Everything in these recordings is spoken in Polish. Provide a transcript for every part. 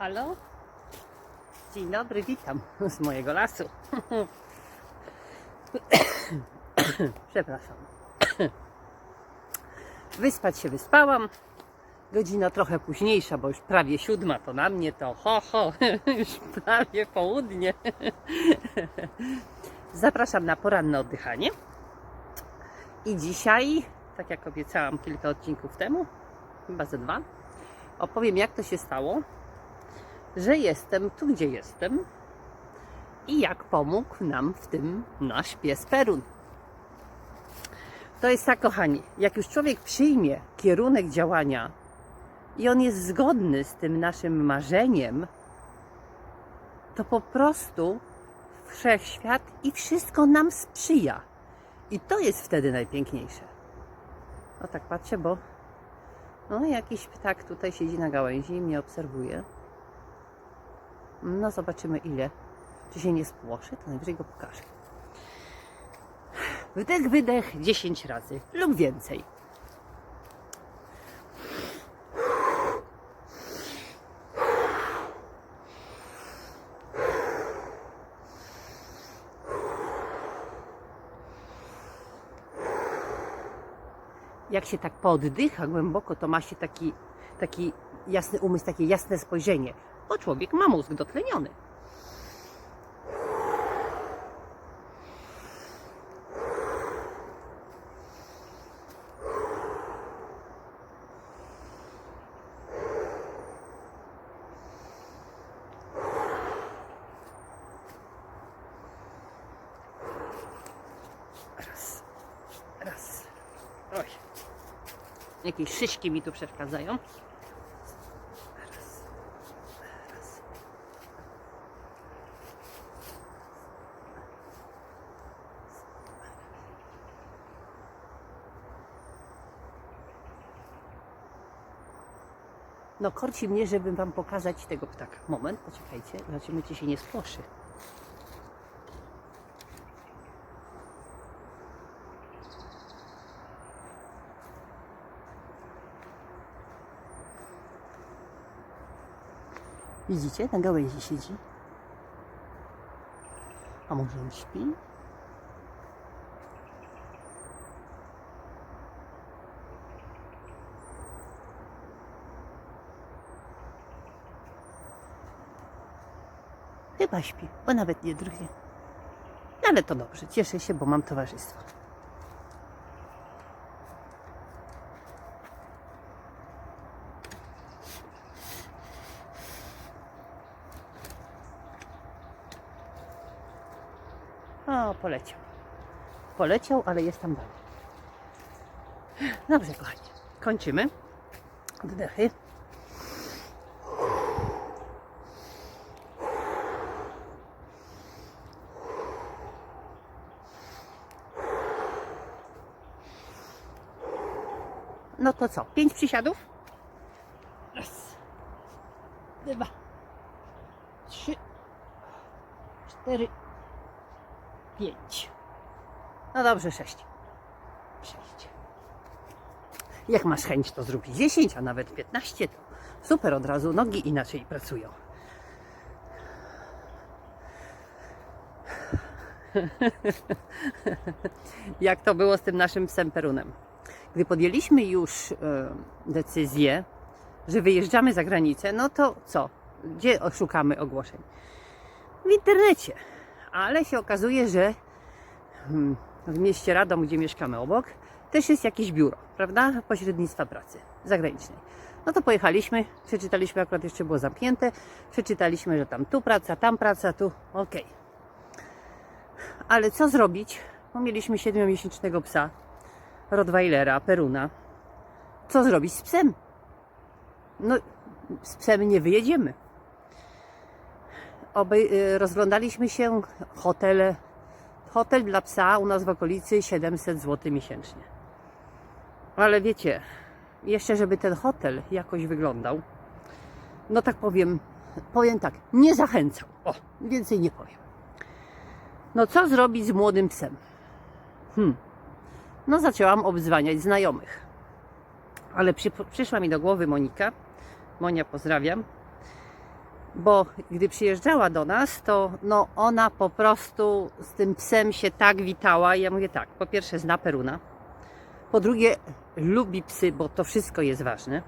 Halo? Dzień dobry, witam z mojego lasu. Przepraszam. Wyspać się wyspałam. Godzina trochę późniejsza, bo już prawie siódma, to na mnie to ho, ho, już prawie południe. Zapraszam na poranne oddychanie. I dzisiaj, tak jak obiecałam kilka odcinków temu, chyba ze dwa, opowiem jak to się stało, że jestem tu, gdzie jestem i jak pomógł nam w tym nasz pies Perun. To jest tak, kochani, jak już człowiek przyjmie kierunek działania i on jest zgodny z tym naszym marzeniem, to po prostu wszechświat i wszystko nam sprzyja. I to jest wtedy najpiękniejsze. No tak patrzę, bo no, jakiś ptak tutaj siedzi na gałęzi i mnie obserwuje. No zobaczymy ile. Czy się nie spłoszy, to najwyżej go pokażę. Wdech, wydech 10 razy lub więcej. Jak się tak pooddycha głęboko, to ma się taki, taki jasny umysł, takie jasne spojrzenie, bo człowiek ma mózg dotleniony. Raz, raz. Oj. Jakieś szyszki mi tu przeszkadzają. No korci mnie, żebym wam pokazać tego ptaka. Moment, poczekajcie, zobaczymy czy się nie spłoszy. Widzicie? Na gałęzi siedzi. A może on śpi? Chyba śpi, bo nawet nie drgnie. No ale to dobrze, cieszę się, bo mam towarzystwo. O, poleciał. Poleciał, ale jest tam dalej. Dobrze, kochani. Kończymy. Wdechy. No to co? Pięć przysiadów? Raz. Dwa. Trzy. Cztery pięć. No dobrze, sześć. Sześć. Jak masz chęć, to zrób i 10, a nawet 15, to super, od razu nogi inaczej pracują. Jak to było z tym naszym psem Perunem? Gdy podjęliśmy już e, decyzję, że wyjeżdżamy za granicę, no to co? Gdzie szukamy ogłoszeń? W internecie ale się okazuje, że hmm, w mieście Radom, gdzie mieszkamy obok, też jest jakieś biuro, prawda? Pośrednictwa pracy zagranicznej. No to pojechaliśmy, przeczytaliśmy, akurat jeszcze było zamknięte, przeczytaliśmy, że tam tu praca, tam praca, tu, okej. Ale co zrobić? Bo mieliśmy siedmiomiesięcznego psa, Rottweilera, Peruna. Co zrobić z psem? No, z psem nie wyjedziemy obej- y, rozglądaliśmy się hotele. Hotel dla psa u nas w okolicy 700 zł miesięcznie. Ale wiecie, jeszcze żeby ten hotel jakoś wyglądał, no tak powiem, powiem tak, nie zachęcał. O, więcej nie powiem. No co zrobić z młodym psem? Hmm. No zaczęłam obzwaniać znajomych. Ale przy, przyszła mi do głowy Monika. Monia, pozdrawiam bo gdy przyjeżdżała do nas, to no ona po prostu z tym psem się tak witała. I ja mówię tak, po pierwsze zna Peruna, po drugie lubi psy, bo to wszystko jest ważne.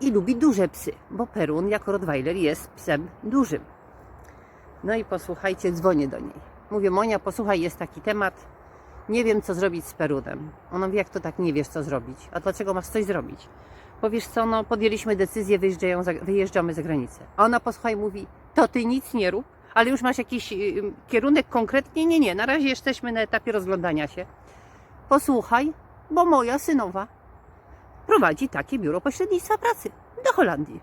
I lubi duże psy, bo Perun jako Rottweiler jest psem dużym. No i posłuchajcie, dzwonię do niej. Mówię, Monia, posłuchaj, jest taki temat. Nie wiem, co zrobić z Perunem. Ona mówi, jak to tak nie wiesz, co zrobić? A dlaczego masz coś zrobić? Powiesz co, no podjęliśmy decyzję, wyjeżdżamy za granicę. A ona posłuchaj, mówi, to ty nic nie rób, ale już masz jakiś y, kierunek konkretnie? Nie, nie, na razie jesteśmy na etapie rozglądania się. Posłuchaj, bo moja synowa prowadzi takie biuro pośrednictwa pracy do Holandii.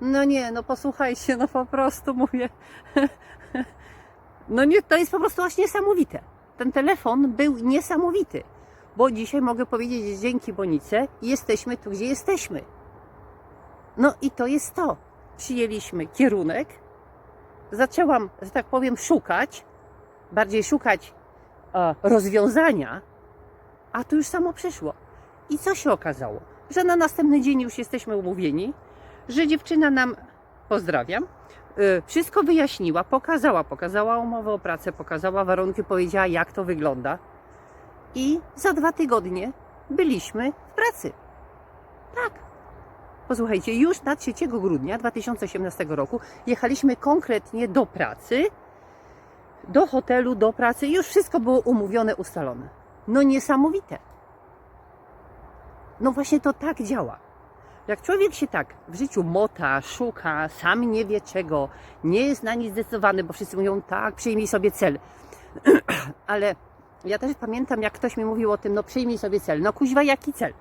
No nie, no posłuchajcie, no po prostu mówię. No nie, to jest po prostu aż niesamowite. Ten telefon był niesamowity, bo dzisiaj mogę powiedzieć, dzięki Bonice jesteśmy tu, gdzie jesteśmy. No i to jest to. Przyjęliśmy kierunek, zaczęłam, że tak powiem, szukać, bardziej szukać e, rozwiązania, a tu już samo przyszło. I co się okazało? Że na następny dzień już jesteśmy umówieni, że dziewczyna nam, pozdrawiam, wszystko wyjaśniła, pokazała, pokazała umowę o pracę, pokazała warunki, powiedziała jak to wygląda. I za dwa tygodnie byliśmy w pracy. Tak. Posłuchajcie, już na 3 grudnia 2018 roku jechaliśmy konkretnie do pracy, do hotelu, do pracy. Już wszystko było umówione, ustalone. No niesamowite. No właśnie to tak działa. Jak człowiek się tak w życiu mota, szuka, sam nie wie czego, nie jest na nic zdecydowany, bo wszyscy mówią tak, przyjmij sobie cel. Ale ja też pamiętam, jak ktoś mi mówił o tym, no przyjmij sobie cel. No kuźwa, jaki cel?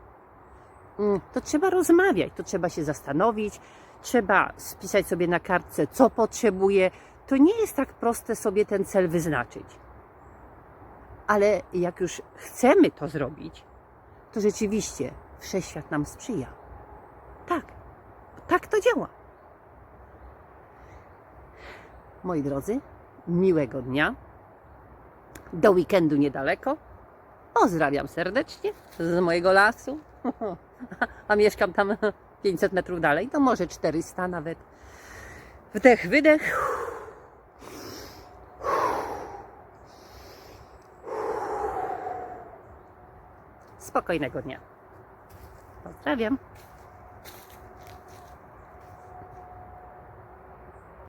Mm, To trzeba rozmawiać, to trzeba się zastanowić, trzeba spisać sobie na kartce, co potrzebuje. To nie jest tak proste sobie ten cel wyznaczyć. Ale jak już chcemy to zrobić, to rzeczywiście wszechświat nam sprzyja. Tak, tak to działa. Moi drodzy, miłego dnia. Do weekendu niedaleko. Pozdrawiam serdecznie z mojego lasu. A mieszkam tam 500 metrów dalej, to może 400 nawet. Wdech, wydech. Spokojnego dnia. Pozdrawiam.